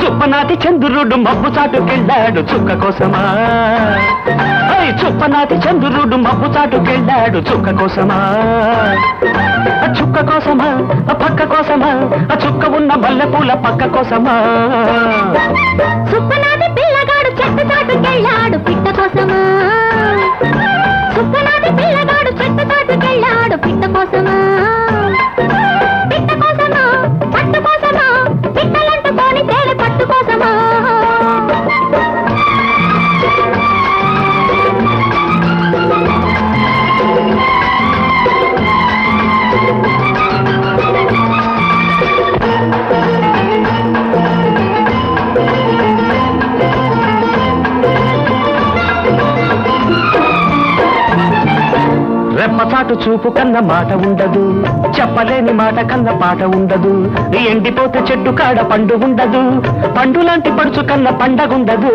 చుప్పనాటి చంద్రుడు మబ్బు చాటుకెళ్ళాడు చుక్క కోసమా? ఐ చుప్పనాటి చంద్రుడు మబ్బు చాటుకెళ్ళాడు చుక్క కోసమా? చుక్క కోసమా? పక్క కోసమా? ఆ చుక్క ఉన్న మల్లెపూల పక్క కోసమా? సుప్పనాటి పిల్లగాడు చెట్టు చాటుకెళ్ళాడు పిట్ట కోసమా? సుప్పనాటి పిల్లగాడు చెట్టు చాటుకెళ్ళాడు పిట్ట కోసమా? పాటు చూపు కన్న మాట ఉండదు. చెప్పలేని మాట కన్న పాట ఉండదు. ఎండిపోతే చెట్టు కాడ పండు ఉండదు. పండు లాంటి పడుచు కన్న పండగుండదు.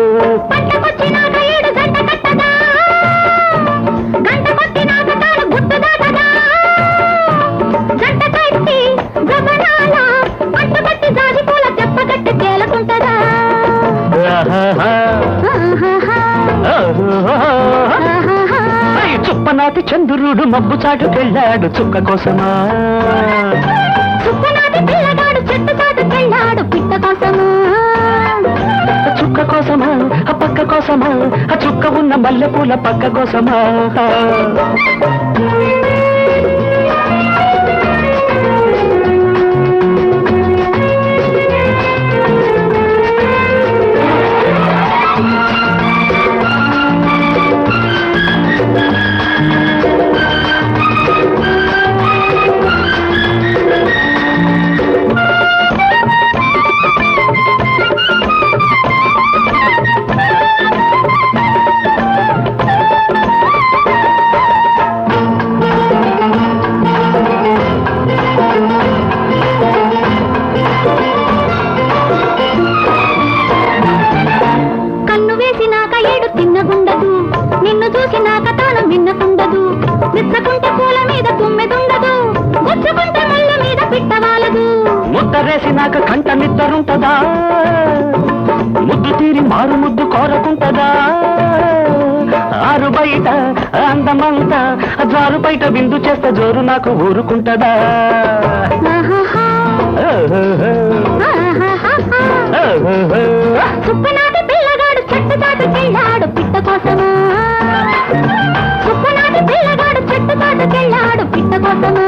చుప్పనాటి చంద్రుడు మబ్బు చాటుకెళ్ళాడు చుక్క కోసమా? చుక్క కోసమా? ఆ పక్క కోసమా? ఆ చుక్క ఉన్న మల్లెపూల పక్క కోసమా? కన్ను ముద్దరేసినాక కంట నిద్దరుంటదా ముద్దు తీరి మారు ముద్దు కోరకుంటదా? ఆరు బయట అందమంతా జారు బయట విందు చేస్తే జోరు నాకు ఊరుకుంటదా? ఆహాహా, పిల్లగాడు చెట్టు చాటుకెళ్ళాడు పిట్ట కోసమా? సుప్పనాటి పిల్లగాడు చెట్టు చాటుకెళ్ళాడు పిట్ట కోసమా?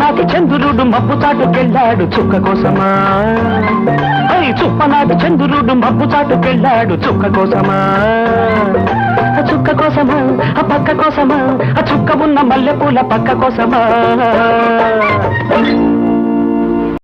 చుక్కనాటి చంద్రుడు మబ్బు చాటుకెళ్ళాడు చుక్క కోసమా? ఐ చుప్పనాటి చంద్రుడు మబ్బు చాటుకెళ్ళాడు చుక్క కోసమా? ఆ చుక్క కోసమా? ఆ పక్క కోసమా? ఆ చుక్క ఉన్న మల్లెపూల పక్క కోసమా?